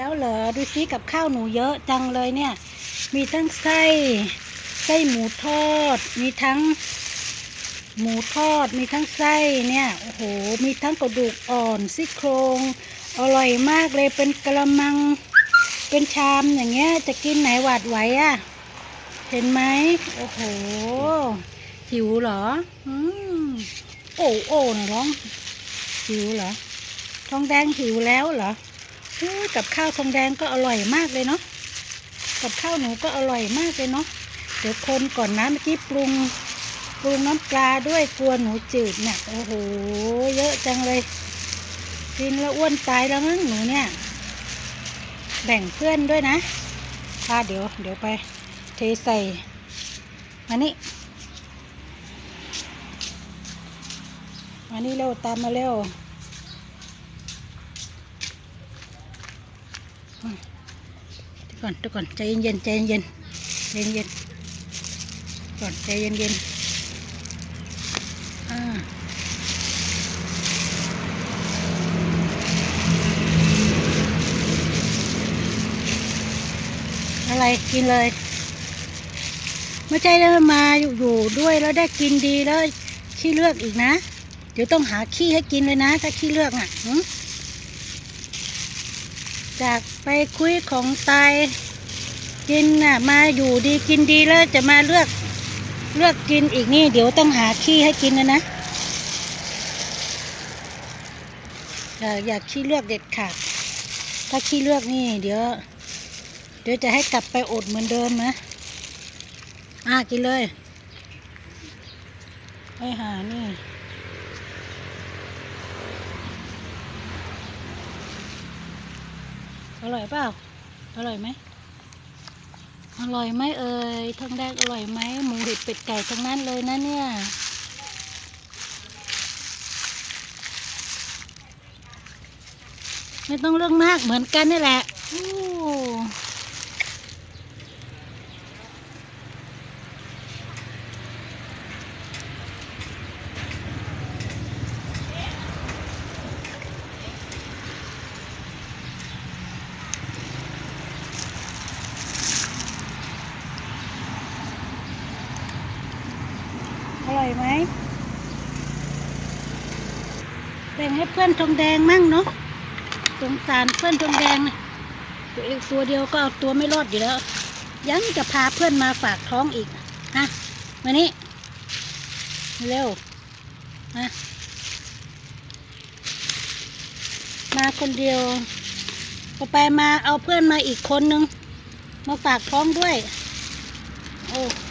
แล้วเหรอดูซิกับข้าวหนูเยอะจังเลยเนี่ย มีทั้งไส้ไส้หมูทอด มีทั้งหมูทอด มีทั้งไส้เนี่ยโอ้โหมีทั้งกระดูกอ่อนซี่โครงอร่อยมากเลยเป็นกระมัง เป็นชามอย่างเงี้ย จะกินไหนหวาดไหวอะ่ะ เห็นไหมโอ้โหหิวเหรออืมโอ้โอ้นะร้องหิวเหรอทองแดงหิวแล้วเหรอ กับข้าวทองแดงก็อร่อยมากเลยเนาะกับข้าวหนูก็อร่อยมากเลยเนาะเดี๋ยวคนก่อนนะเมื่อกี้ปรุงปรุงน้ำปลาด้วยกลัวหนูจืดเนี่ยโอ้โหเยอะจังเลยกินแล้วอ้วนตายแล้วมั้งหนูเนี่ย แบ่งเพื่อนด้วยนะป้าเดี๋ยว เดี๋ยวไปเทใส่มานี่มานี่เร็วตามมาเร็ว อืมเดี๋ยวก่อนเดี๋ยวก่อนใจเย็นๆใจเย็นๆใจเย็นๆก่อนใจเย็นๆอ่าอะไรกินเลยไม่ใช่แล้มาอยู่อยู่ด้วยแล้วได้กินดีแล้วขี้เลือกอีกนะ เดี๋ยวต้องหาขี้ให้กินเลยนะ ถ้าขี้เลือกอะหึ จากไปคุยของตายกินน่ะมาอยู่ดีกินดีแล้วจะมาเลือกเลือกกินอีกนี่ เดี๋ยวต้องหาขี้ให้กินนะนะอยากอยากขี้เลือกเด็ดขาดถ้าขี้เลือกนี่ เดี๋ยว เดี๋ยวจะให้กลับไปอดเหมือนเดิมนะอะกินเลยไอหานี่ อร่อยเปล่า อร่อยไหม อร่อยไหมเอ่ยทองแดกอร่อยไหมหมูเห็ดเป็ดไก่ทั้งนั้นเลยนะเนี่ย ไม่ต้องเรื่องมากเหมือนกันนี่แหละโอ้ อร่อยไหมแบ่งให้เพื่อนทองแดงมั่งเนาะสงสารเพื่อนทองแดงนะตัวเองตัวเดียวก็เอาตัวไม่รอดอยู่แล้ว ยังจะพาเพื่อนมาฝากท้องอีกฮะมานี่เร็วมามาคนเดียวพอไปมาเอาเพื่อนมาอีกคนนึง มาฝากท้องด้วย โอ้โห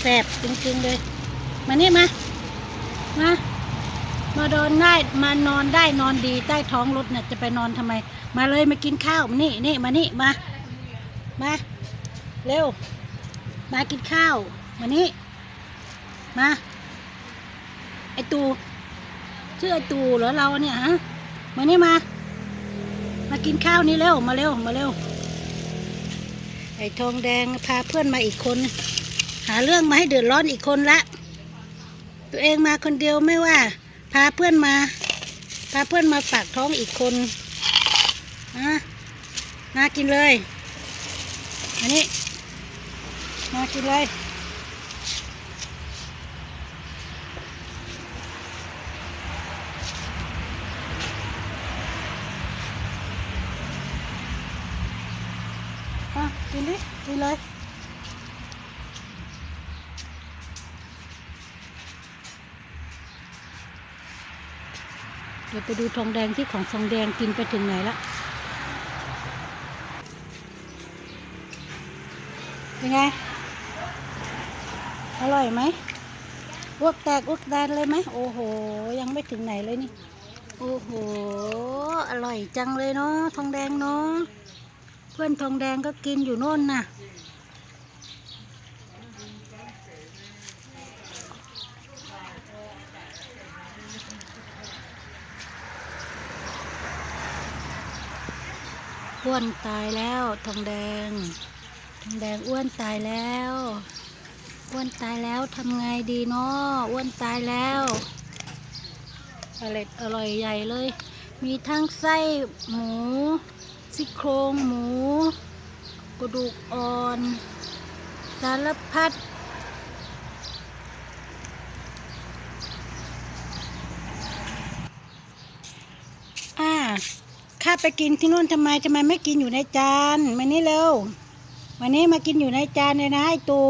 แสบจริงๆเลย มานี่มา มา มาโดนได้มานอนได้นอนดีใต้ท้องรถเนี่ยจะไปนอนทำไม มาเลยมากินข้าวมานี่นี่มานี่มามาเร็ว มากินข้าวมานี่มาไอตูชื่อไอตูเหรอเราเนี่ยฮะมานี่มา มากินข้าวนี่เร็วมาเร็วมาเร็วไอทองแดงพาเพื่อนมาอีกคน หาเรื่องมาให้เดือดร้อนอีกคนละตัวเองมาคนเดียวไม่ว่า พาเพื่อนมา พาเพื่อนมาฝากท้องอีกคนนะมากินเลย อันนี้มากินเลยกินดิกินเลย เดี๋ยวไปดูทองแดงที่ของทองแดงกินไปถึงไหนละเป็นไง อร่อยไหมอวกแตกอวกแดนเลยไหมโอ้โห ยังไม่ถึงไหนเลยนี่ โอ้โห อร่อยจังเลยเนาะทองแดงเนาะเพื่อนทองแดงก็กินอยู่โน่นน่ะ อ้วนตายแล้วทองแดง ทองแดงอ้วนตายแล้ว อ้วนตายแล้วทำไงดีเนาะอ้วนตายแล้วอร่อยอร่อยใหญ่เลย มีทั้งไส้หมูซี่โครงหมู กระดูกอ่อน สารพัด อ่า ข้าไปกินที่นู่นทำไมทำไมไม่กินอยู่ในจานมานี่เร็วมานี่มากินอยู่ในจานเลยนะไอตู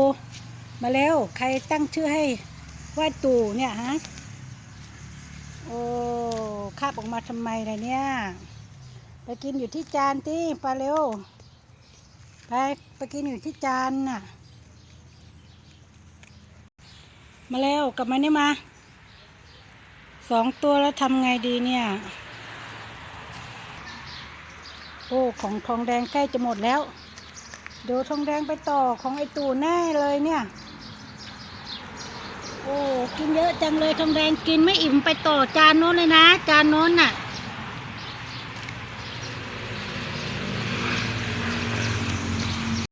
มาเร็วใครตั้งชื่อให้ว่าตูเนี่ยฮะโอ้คาบออกมาทำไมล่ะเนี่ยไปกินอยู่ที่จานที่ไปเร็วไปไปกินอยู่ที่จานน่ะ มาเร็วกลับมานี่มาสองตัวแล้วทำไงดีเนี่ย โอ้ของทองแดงใกล้จะหมดแล้วเดี๋ยวทองแดงไปต่อของไอตู่แน่เลยเนี่ยโอ้กินเยอะจังเลยทองแดงกินไม่อิ่มไปต่อจานโน้นเลยนะ จานโน้นน่ะ